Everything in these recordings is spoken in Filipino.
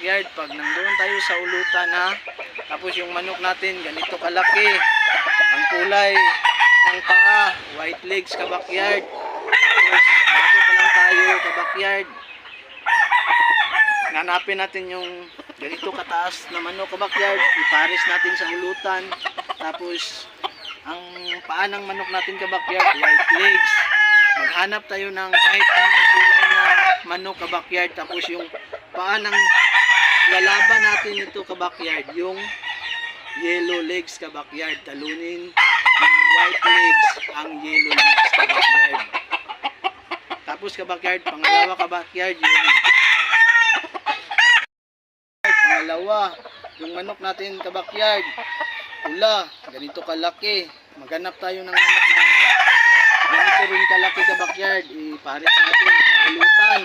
backyard. Pag nandoon tayo sa ulutan ha. Tapos yung manok natin ganito kalaki. Ang kulay ng paa, white legs ka backyard. Tapos bago pa lang tayo ka backyard. Nanapin natin yung ganito kataas na manok ka backyard. Ipares natin sa ulutan. Tapos ang paa ng manok natin ka backyard, white legs. Maghanap tayo ng kahit anong kulay na manok ka backyard. Tapos yung paa lalaban natin ito ka backyard, yung yellow legs ka backyard. Talunin ng white legs ang yellow legs ka backyard. Tapos ka backyard, pangalawa ka backyard, yung pangalawa, yung manok natin ka backyard. Pula, ganito kalaki. Maghanap tayo ng manok na ganito rin kalaki ka backyard. Ipares natin sa ulutan.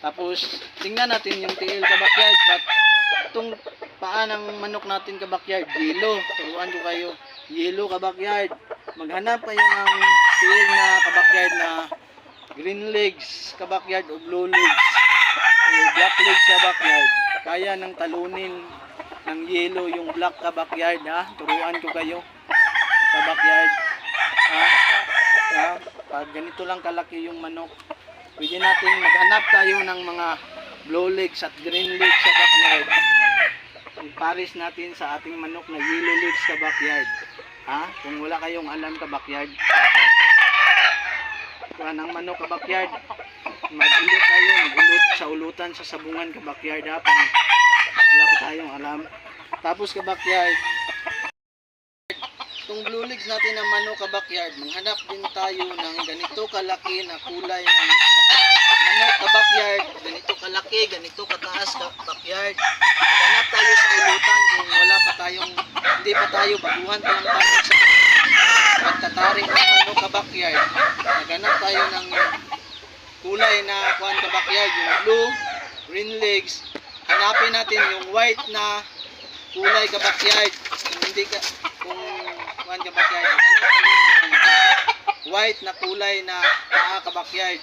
Tapos, tingnan natin yung tiil ka backyard. Pat, itong paa ng manok natin ka backyard, yellow. Turuan ko kayo. Yellow ka backyard. Maghanap kayo ng tiil na ka backyard na green legs ka backyard o blue legs. O black legs sa backyard. Kaya ng talunin ng yellow yung black ka backyard ha. Turuan ko kayo sa backyard. Ha? Ha? Pag ganito lang kalaki yung manok, pwede natin maghanap tayo ng mga blue legs at green legs sa backyard. Ipares natin sa ating manok na yellow legs sa backyard. Ha? Kung wala kayong alam ka backyard, kuha ng manok ka backyard, mag-ulot tayo, mag-ulot sa ulutan sa sabungan ka backyard ha. Pang, wala pa tayong alam. Tapos ka backyard, Itong blue legs natin na manok ka backyard, manghanap din tayo ng ganito kalaki na kulay ng manok ka backyard, ganito kalaki, ganito kataas ka backyard. Maghanap tayo sa ulutan kung wala pa tayong, hindi pa tayo, baguhan pa lang tayo sa pagtataring ng manok backyard. Maghanap tayo ng kulay na kuhan ka backyard, yung blue, green legs. Hanapin natin yung white na kulay ka backyard. Hindi ka, kuhan ka backyard, yung white na kulay na paa ka backyard.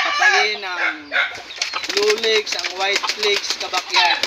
Patayin ang blue legs, ang white legs ka backyard.